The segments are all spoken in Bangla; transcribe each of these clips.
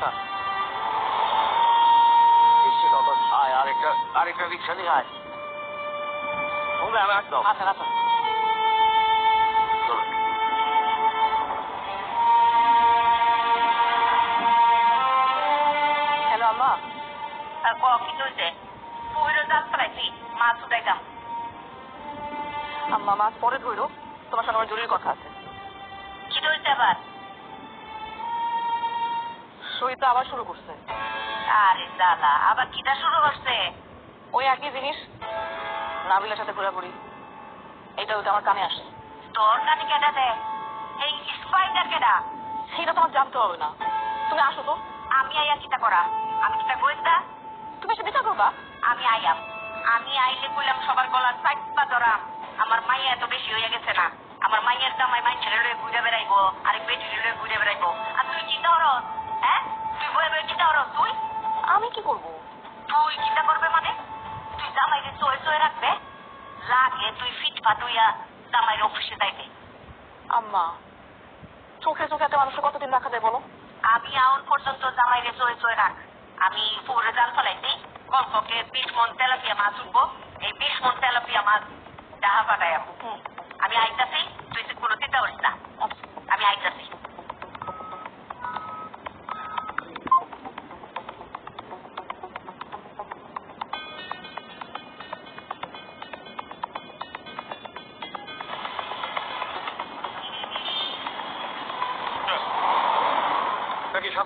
আচ্ছা এসে তখন আয় আরেকটা আরেকটা রিক্সা নিয়ে আয়। বলবে আচ্ছা আচ্ছা হ্যালো আম্মা। ক কি চলছে পুরো জাল ফেলাইছি মাছ উঠাইতাম আম্মা মাছ পরে ধরো। তোমার সঙ্গে আমার জরুরি কথা আছে। কি চলছে আবার? সহিতা আবার শুরু করছে। আরে জ্বালা আবার কিটা শুরু করছে? ওই একই জিনিস নাবিলার সাথে ঘোরাঘুরি। এইটা ওটা আমার কানে আসে তোর কানে কেটা দে এই স্পাইডার কেটা সেইটা তোমার জানতে হবে না। তুমি আসো তো। আমি আইয়া কিটা করা। আমি কিটা গোয়েন্দা তুমি এসে বিচার করবা। আমি আইয়াম। আমি আইলে কইলাম সবার গলার চাইপা ধরাম আমার মাইয়া এত বেশি হয়ে গেছে না। আমার মাইয়ের জামাই মাই ছেলে লয়ে ঘুরে বেড়াইবো আরেক বেটি লয়ে ঘুরে বেড়াইবো। আর তুই চিন্তা করস? হ্যাঁ? তুই বয়ে বয়ে করস তুই? আমি কি করব? তুই চিন্তা করবে মানে? তুই জামাইরে চয়ে চয়ে রাখবে? লাগে তুই ফিট ফাটুইয়া জামাইয়ের অফিসে যাইবে। আম্মা চোখে চোখে এত মানুষের কতদিন রাখা যায় বলো? আমি আউন পর্যন্ত জামাইরে চয়ে চয়ে রাখ। আমি পুরে জাল ফেলাইছি কমপক্ষে বিশ মন তেলাপিয়া মাছ উঠবো। এই বিশ মন তেলাপিয়া মাছ ডাহা পাঠাই আমি আইতাছি তুই কোনো চিন্তা করিস না। আচ্ছা। আমি আইতাছি।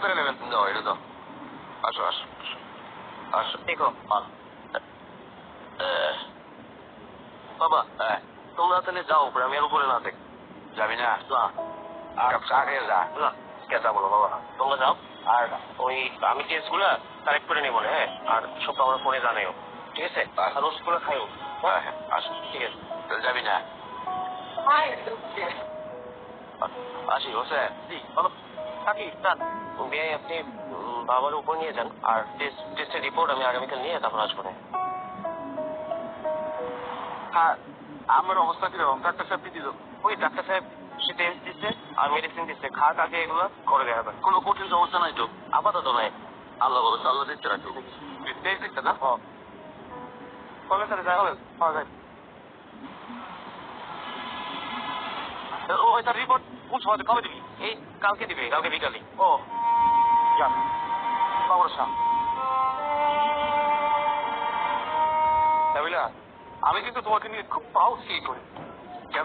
সাঁতারে নেবেন দাও এটা দাও আসো আসো আসো। দেখো। বাবা হ্যাঁ তোমরা তাহলে যাও উপরে আমি আর উপরে না দেখ। যাবি না? আর চা খেয়ে যা। কেসা বলো বাবা? তোমরা যাও। আর ওই আমি টেস্টগুলো কালেক্ট করে নেব হ্যাঁ? আর সব আমার ফোনে জানাইও ঠিক আছে? আর ওষুধগুলো খাইও। হ্যাঁ হ্যাঁ আসো। ঠিক আছে। তাহলে যাবি না। আসি হোসেন। জি বলো। থাকি। স্যার বিয়ে আপনি বাবার উপর নিয়ে যান। আর টেস্ট টেস্টের রিপোর্ট আমি আগামীকাল নিয়ে তারপর আসব হ্যাঁ আমার অবস্থা কীরকম? ডাক্তার সাহেব দিল? ওই ডাক্তার সাহেব সে টেস্ট দিচ্ছে আর মেডিসিন দিচ্ছে আগে এগুলো করে কোনো কঠিন সমস্যা নাই তো? আপাতত নাই। আল্লাহ বলো আল্লাহ দিচ্ছে রাখো টেস্ট দিচ্ছে না? কবে দেখা হবে? পাওয়া যায় ওই তার রিপোর্ট কোন সময়? কবে দিবি? এই কালকে দিবে কালকে বিকালে। ও নাবিলা আমি কিন্তু তোমাকে নিয়ে খুব প্রাউড ফিল করি। কেন?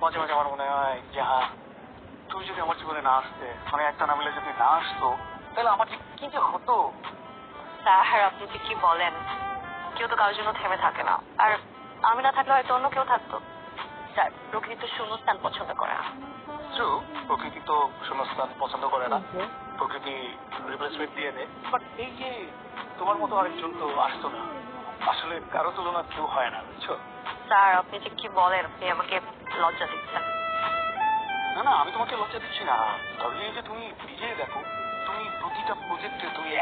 মাঝে মাঝে আমার মনে হয় যে হ্যাঁ তুই যদি আমার জীবনে না আসতে মানে একটা নামিলা যদি না আসতো তাহলে আমার কি যে হতো? স্যার আপনি যে কি বলেন কেউ তো কারোর জন্য থেমে থাকে না। আর আমি না থাকলে হয়তো অন্য কেউ থাকতো। স্যার প্রকৃতি তো শূন্যস্থান পছন্দ করে। না ট্রু প্রকৃতি তো শূন্যস্থান পছন্দ করে না। প্রকৃতি রিপ্লেসমেন্ট দিয়ে দেয়। বাট এই যে তোমার মতো আরেকজন তো আসতো না। আসলে কারও তুলনা কেউ হয় না বুঝছ? স্যার আপনি যে কি বলেন আপনি আমাকে লজ্জা দিচ্ছেন। না না আমি তোমাকে লজ্জা দিচ্ছি না। তবে এই যে তুমি নিজে দেখো তুমি প্রতিটা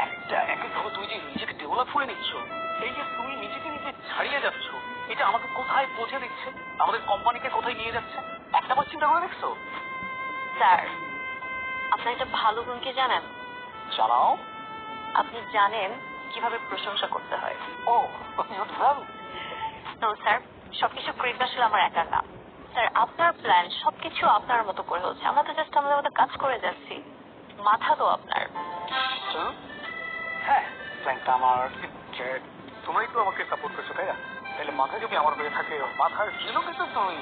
একটা এক ভাবে তুমি যে নিজেকে ডেভেলপ করে নিচ্ছ এই যে তুমি নিজেকে নিজে ছাড়িয়ে যাচ্ছ এটা আমাকে কোথায় পৌঁছে দিচ্ছে? আমাদের কোম্পানিকে কোথায় নিয়ে যাচ্ছে? একটা বার চিন্তা করে দেখছ? স্যার আপনার একটা ভালো গুণ কি জানেন। জানাও। আপনি জানেন কীভাবে প্রশংসা করতে হয়। ও তো স্যার সবকিছু ক্রেডিট আসলে আমার একা না। স্যার আপনার প্ল্যান সবকিছু আপনার মতো করে হচ্ছে। আমরা তো জাস্ট আমাদের মতো কাজ করে যাচ্ছি। মাথা তো আপনার। হ্যাঁ আমার তোমরাই তো আমাকে সাপোর্ট করছ, তাই না? তাহলে মাথা যদি আমার হয়ে থাকে মাথায় ছিল কিন্তু তুমি।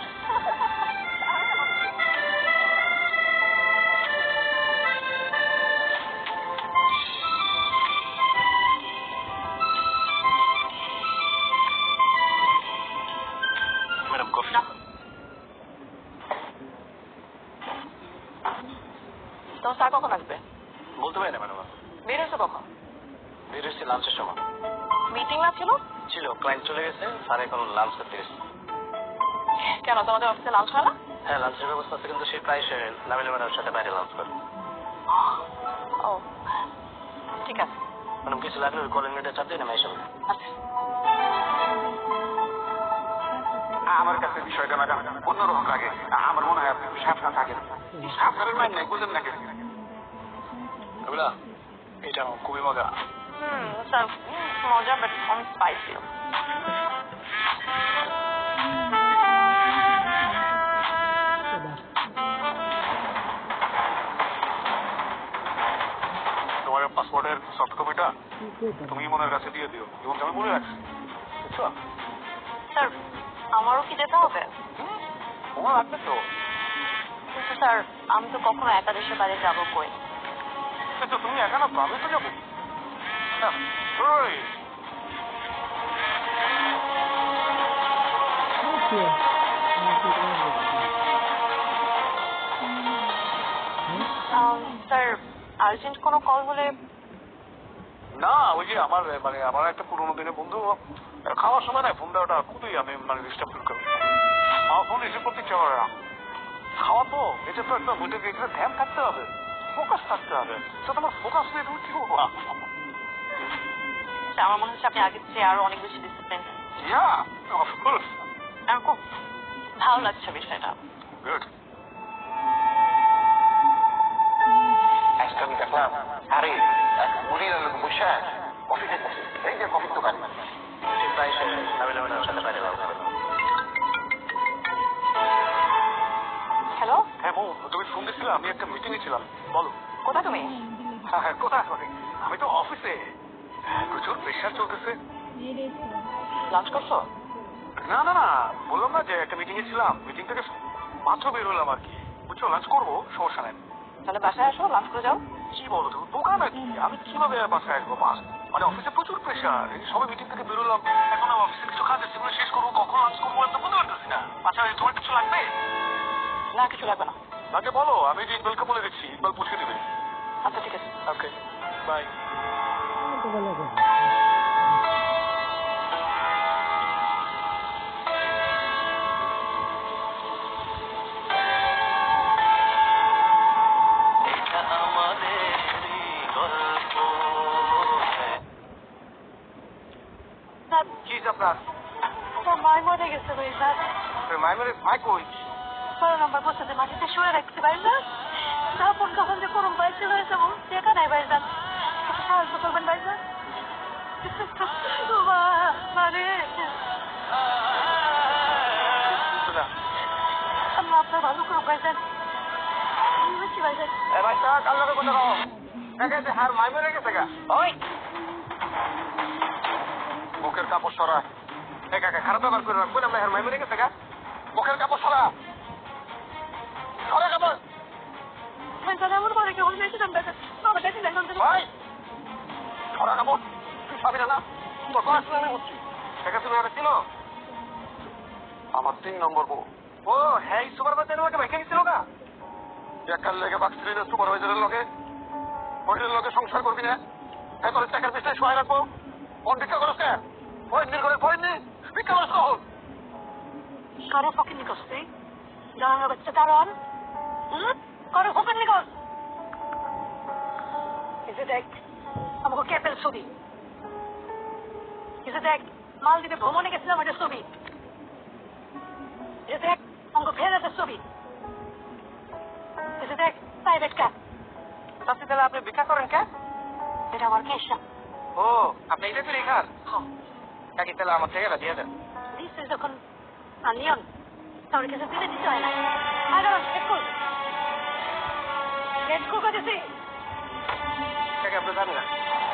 স্যার এখন লাঞ্চ করতে গেছে কেন তোমাদের অফিসে লাঞ্চ হয়? না হ্যাঁ লাঞ্চের ব্যবস্থা আছে কিন্তু সে প্রায় সে নামিলা ম্যাডামের সাথে বাইরে লাঞ্চ করে ও ঠিক আছে। ম্যাডাম কিছু লাগলে ওই কলিং লেটার চাপ দিয়ে নেমে এসে আচ্ছা। আমার কাছে বিষয়টা ম্যাডাম অন্যরকম লাগে। আমার মনে হয় আপনি সাবধান থাকেন। সাবধানের মাইন নাই বুঝেন না কেন। এটা খুবই মজা। হুম মজা বাট অনেক স্পাইসি কপিটা তুমি ইমনের কাছে দিয়ে দিও এবং আমি মনে রাখছি। বুঝছ স্যার আমারও কি যেতে হবে? তোমার লাগবে তো। কিন্তু স্যার আমি তো কখনো একাদশের বাইরে যাব কই? কিন্তু তুমি একা না আমি তো যাব। না, স্যার আর্জেন্ট কোনো কল হলে না ওই যে আমার মানে আমার একটা পুরোনো দিনের বন্ধু খাওয়ার সময় না ফোন দেওয়াটা খুবই আমি মানে ডিস্টার্ব ফিল করি। আমার ফোন রিসিভ করতে ইচ্ছা করে না। খাওয়া তো এটা তো একটা বইটা এখানে ধ্যান থাকতে হবে ফোকাস থাকতে হবে। তো তোমার ফোকাস নিয়ে তুমি কি করব আমার মনে হচ্ছে আপনি আগের চেয়ে আরও অনেক বেশি ডিসিপ্লিন ইয়া অফকোর্স আমার খুব ভালো লাগছে বিষয়টা। গুড আজকে আমি দেখলাম আরে। মুড়ি লোক বসে কফি খেতেছে এই যে কফির দোকান। প্রায় সে নাবিল সাথে বাইরে হ্যালো? হ্যাঁ বউ তুমি ফোন দিছিলে আমি একটা মিটিংয়ে ছিলাম। বলো। কোথায় তুমি? হ্যাঁ হ্যাঁ কোথায় আমি তো অফিসে প্রচুর প্রেশার চলতেছে। লাঞ্চ করছ? না না না বললাম না যে একটা মিটিংয়ে ছিলাম। মিটিং থেকে মাত্র বের হলাম আর কি। বুঝছ লাঞ্চ করব সমস্যা নেই। তাহলে বাসায় আসো লাঞ্চ করে যাও। কি বলো তুমি দোকান আর আমি কীভাবে বাসায় আসব? পাঁচ মানে অফিসে প্রচুর প্রেশার সবাই মিটিং থেকে বেরোলাম। এখন অফিসে কিছু কাজ আছে সেগুলো শেষ করব কখন? লাঞ্চ করব আমি তো বুঝতে পারতেছি না। আচ্ছা তোমার কিছু লাগবে? না কিছু লাগবে না। তাকে বলো আমি যে ইকবালকে বলে দিচ্ছি ইকবাল পৌঁছে দেবে। আচ্ছা ঠিক আছে। ওকে বাই ভাই চলে যাব দেখা নাই ভাই স্যার একটু সাহায্য করবেন ভাই স্যার মা মারে আল্লাহ আপনার ভালো করুন ভাই স্যার ভাই তা কাল মুখের কাপড় সরা এ কাকা খারাপ ব্যাপার করে রাখব না হার মাইমারে গেছে গা মুখের কাপড় সরা সরা কাপড় ভাই স্যার এমন করে কেমন গেছিলাম ভাই স্যার বাবা দেখি না এখন ভাই সরা কাপড় তুই পাবি না না তোর ক্লাস আমি বুঝছি দেখা তুমি আর ছিল আমার তিন নম্বর বউ ও হ্যাঁ সুপারভাইজার লোকে ভেঙে গেছিল না একার লেগে বাক্সিলি সুপারভাইজারের লোকে হোটেলের লোকে সংসার করবি না হ্যাঁ তোর টাকার পিছনে সহায় রাখব কোন ভিক্ষা করস কে ফরিন্দির করে ফরিন্দি ভিক্ষা করস কখন কারও ফকির নিকস জানানোর কারও নিকস এসে দেখ আমাকে ক্যাপেল ছবি এসে দেখ মালদ্বীপে ভ্রমণে গেছিলাম ওইটা ছবি এসে দেখ আমাকে ফেরাতের ছবি এসে দেখ প্রাইভেট কার চাষি তাহলে আপনি ভিক্ষা করেন কে এটা আমার কেসা ও আপনি এটা ফিরে খান কাকি তাহলে আমার থেকে দিয়ে দেন দিস যখন আনিয়ন তাহলে কিছু দিলে দিতে হয় না আর স্কুল স্কুল করেছি কাকি আপনি জানি না কি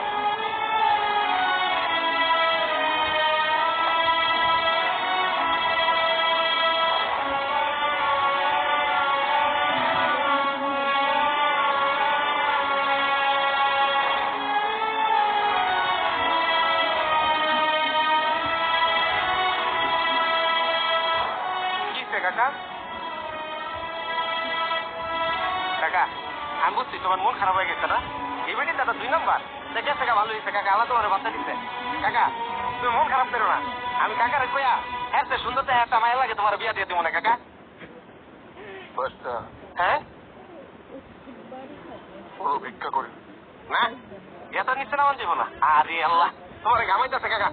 আমি বুঝছি তোমার মন খারাপ হয়ে গেছে না? এই বেটি দাদা দুই নম্বর? দেখে থেকে ভালো হয়েছে কাকা। আলাদা তোমার বাচ্চা দিচ্ছে কাকা তুমি মন খারাপ করো না। আমি কাকারে কইয়া হ্যাঁ সে সুন্দর তো একটা মায়া লাগে তোমার বিয়া দিয়ে দিব না কাকা। হ্যাঁ? ভিক্ষা করি। না? নিচ্ছে না মানছিব না আরে আল্লাহ তোমার ঘামাইতেছে কাকা।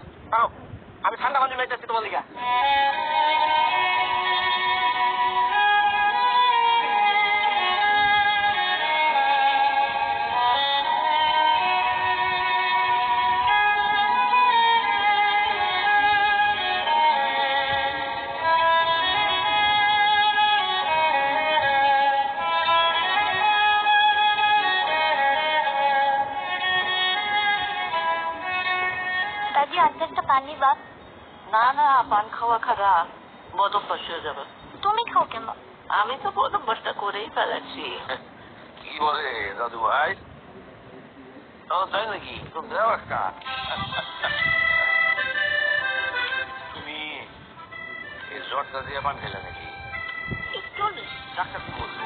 আমি ঠান্ডা পানি নাইতেছি তোমার লিগা পান নিবা? না না পান খাওয়া খারাপ বদভ্যাস হয়ে যাবে। তুমি খাও কেন? আমি তো বদভ্যাসটা করেই ফেলেছি। কি বলে দাদু ভাই? ও তাই নাকি? তুমি এই জ্বরটা দিয়ে পান খেলে নাকি? একটু ডাক্তার বলছে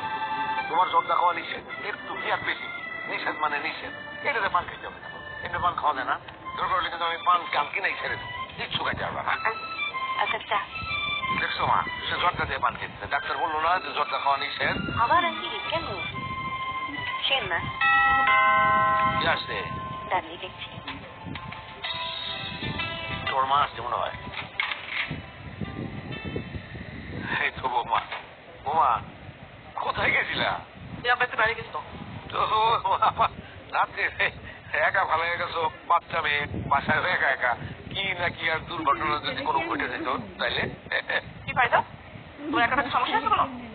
তোমার জ্বরটা খাওয়া নিষেধ। একটু কি আর বেশি। নিষেধ মানে নিষেধ। এটাতে পান খেতে হবে না। এমনি পান খাওয়া যায় না। দরকার হলে কিন্তু আমি পান কাল কিনেই ছেড়ে দেবো। কিচ্ছু খাইতে পারবে না আচ্ছা চা দেখছ মা সে জ্বরটা দিয়ে পান খেতে ডাক্তার বলল না যে জ্বরটা খাওয়া নিষেধ। আবার আন্টি কেন? সেন না। কি আসছে? দাঁড়িয়ে দেখছি। তোর মা আসছে মনে হয়। এই তো বৌমা। বৌমা কোথায় গেছিলা? আপনার বাড়ি গেছিল তো? বাবা, রাত্রে একা ভালো হয়ে গেছো? বাচ্চা মেয়ে, বাসায় একা একা। কি না কি আর দুর্ঘটনা যদি কোনো ঘটে যেত, তাইলে? কি ফায়দা তোমার একটা সমস্যা আছে কোনো?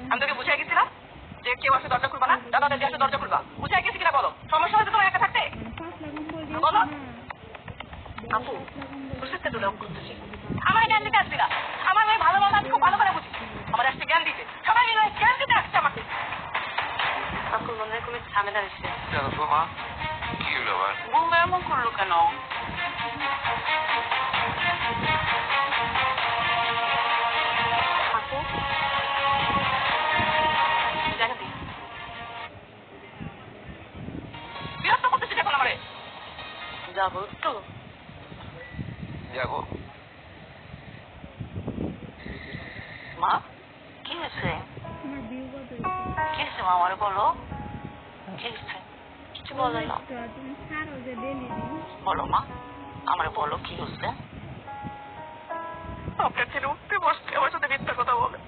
কিছু বলো না বলো মা আমার বলো কি হচ্ছে? আপনার ছেলে উঠতে বসতে আমার সাথে মিথ্যা কথা বলে।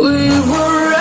We were